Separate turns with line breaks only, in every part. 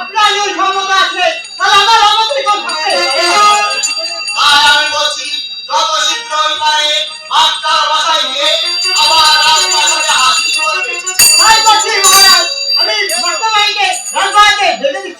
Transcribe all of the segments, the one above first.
এই ক্ষমতা আছে তাহলে আমার আমাদের কোথায়
আর আমি বলছি যত শীঘ্রই পারে মাস্টার বাসায় গিয়ে আবার রাজপ্রাসাদে হাজির করবে
তাই করছি মহারাজ আমি মাস্টারমাইকে রাজবাড়িতে ভেজে দিচ্ছি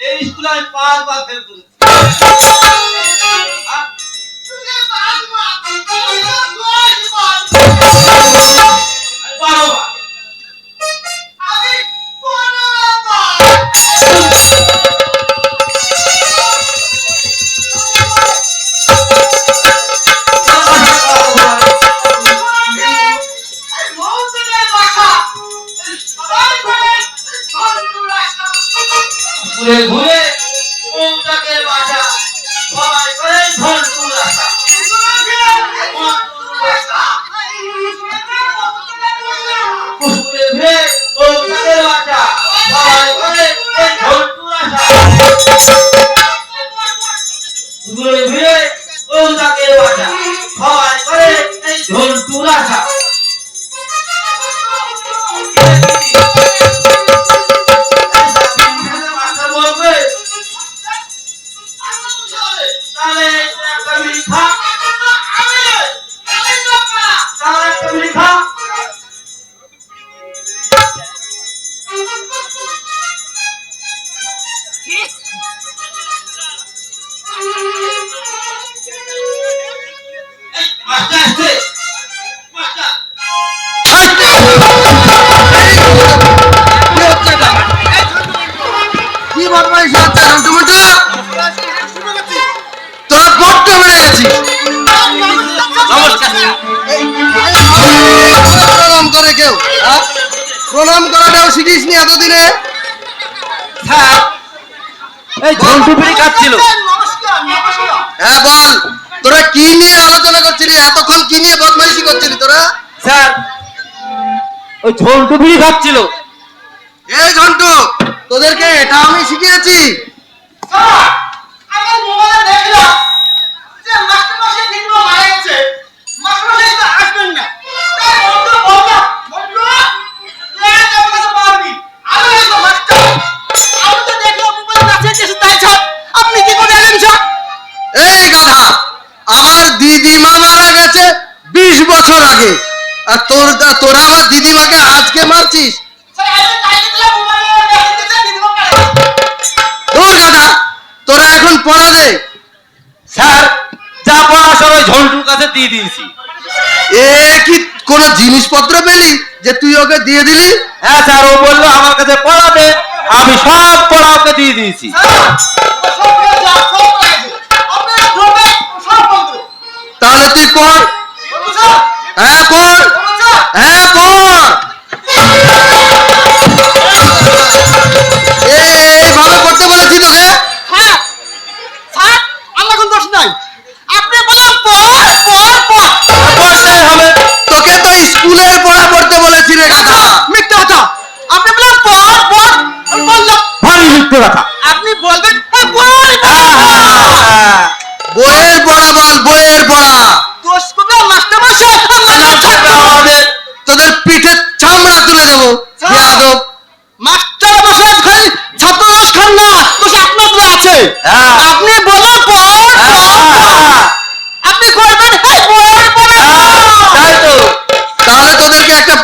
এই
স্কুলে
আমি
পাঁচবার ফেল করেছি। সবাই করে এই রাখা
তোরা বড্ড বেড়ে গেছিস
নমস্কার।
প্রণাম করে কেউ হ্যাঁ? প্রণাম করাটাও শিখিস নি এতদিনে?
এই ঝন্টু খাচ্ছিল
হ্যাঁ বল তোরা কি নিয়ে আলোচনা করছিলি? এতক্ষণ কি নিয়ে বদমাইশি করছিলি তোরা?
স্যার ওই ঝন্টু বিড়ি খাচ্ছিল
এই এটা শিখিয়েছি
আমার
দিদিমা মারা গেছে বিশ বছর আগে। আর তোর তোরা আমার দিদিমাকে আজকে মারছিস? তোরা এখন পড়া দে।
স্যার যা পড়া সব ওই ঝন্টুর কাছে দিয়ে দিয়েছি।
এ কি কোন জিনিসপত্র পেলি যে তুই ওকে দিয়ে দিলি?
হ্যাঁ স্যার ও বলল আমার কাছে পড়াবে আমি সব পড়া ওকে দিয়ে দিয়েছি।
তাহলে তুই পড়।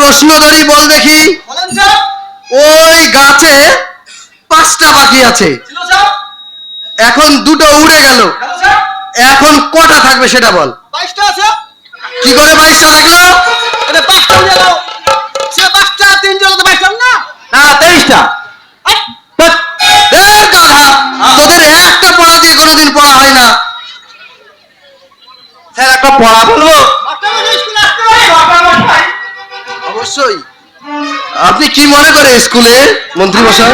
প্রশ্ন ধরি বল দেখি। ওই গাছে পাঁচটা বাকি আছে। এখন দুটো উড়ে গেল। এখন কটা থাকবে সেটা বল। কি করে বাইশটা থাকল
না?
তেইশটা।
তোদের একটা পড়া দিয়ে কোনোদিন পড়া হয় না।
স্যার একটা পড়া বলব?
আপনি কি মনে করে স্কুলে, মন্ত্রী মশাই।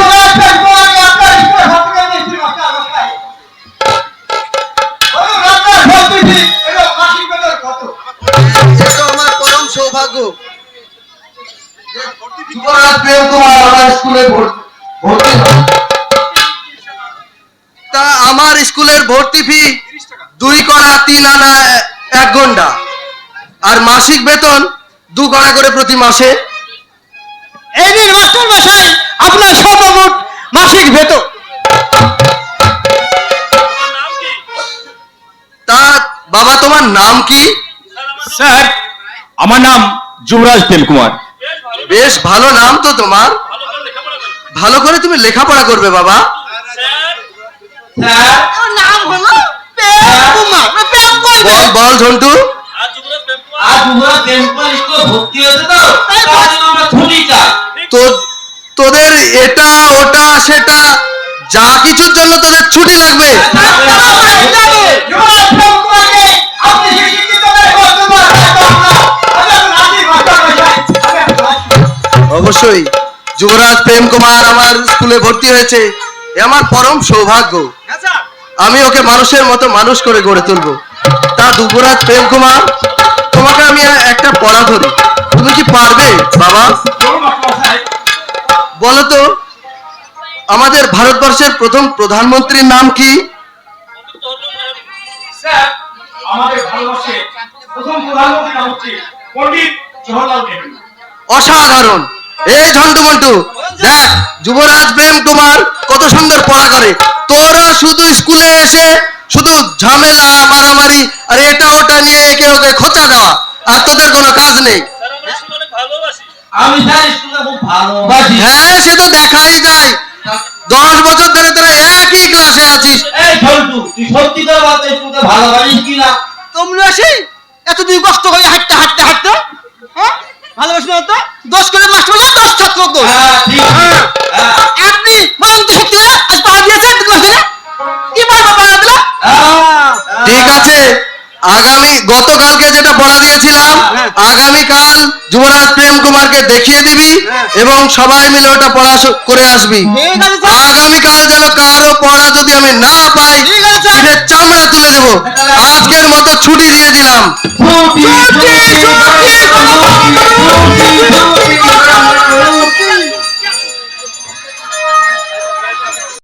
তা আমার স্কুলের ভর্তি ফি দুই কড়া, তিন আনা, এক ঘণ্টা। আর মাসিক বেতন দু কড়া করে প্রতি মাসে।
এই দিন মাস্টার মশাই আপনার সর্বমোট মাসিক বেতন।
তা বাবা তোমার নাম কি?
স্যার আমার নাম যুবরাজ তেল কুমার
বেশ ভালো নাম তো তোমার। ভালো করে তুমি লেখাপড়া করবে বাবা।
নাম হলো প্রেম প্রেম
বল বল ঝন্টু।
আজ তোমরা বেঙ্গল স্কুলে ভর্তি তো। তার জন্য আমরা ছুটি চাই
তো, তোদের এটা, ওটা, সেটা, যা কিছুর জন্য তোদের ছুটি লাগবে। অবশ্যই, যুবরাজ প্রেম কুমার আমার স্কুলে ভর্তি হয়েছে। আমার পরম সৌভাগ্য। আমি ওকে মানুষের মতো মানুষ করে গড়ে তুলবো। তা যুবরাজ প্রেম কুমার, তোমাকে আমি একটা পড়া ধরি। তুমি কি পারবে, বাবা? বলো তো আমাদের ভারতবর্ষের প্রথম প্রধানমন্ত্রীর নাম কি অসাধারণ। এই ঝন্টু মন্টু দেখ যুবরাজ প্রেম কুমার কত সুন্দর পড়া করে। তোরা শুধু স্কুলে এসে শুধু ঝামেলা মারামারি আর এটা ওটা নিয়ে একে ওকে খোঁচা দেওয়া। আর তোদের কোনো কাজ নেই।
আমি স্যার স্কুলে খুব ভালোবাসি
হ্যাঁ সে তো দেখাই যায় দশ বছর ধরে তোরা একই ক্লাসে আছিস।
এই ঝন্টু তুই সত্যি করে বল ভালোবাসিস কি না
তোমরা দুই কষ্ট করে হাঁটতে হাঁটতে হাঁটতে হ্যাঁ? ভালোবাসি না তো? দোষ করে মাস্টার দোষ ছাত্র দোষ
হ্যাঁ
হ্যাঁ।
হ্যাঁ।
আপনি বলুন তো সত্যি করে আজ পাওয়া দিয়েছেন ক্লাস কি পাওয়া দিল
হ্যাঁ।
ঠিক আছে আগামী গতকালকে যেটা পড়া দিয়েছিলাম আগামীকাল যুবরাজ প্রেম কুমারকে দেখিয়ে দিবি এবং সবাই মিলে ওটা পড়া করে আসবি। আগামীকাল যেন কারও পড়া যদি আমি না পাই চামড়া তুলে দেবো আজকের মতো ছুটি দিয়ে দিলাম।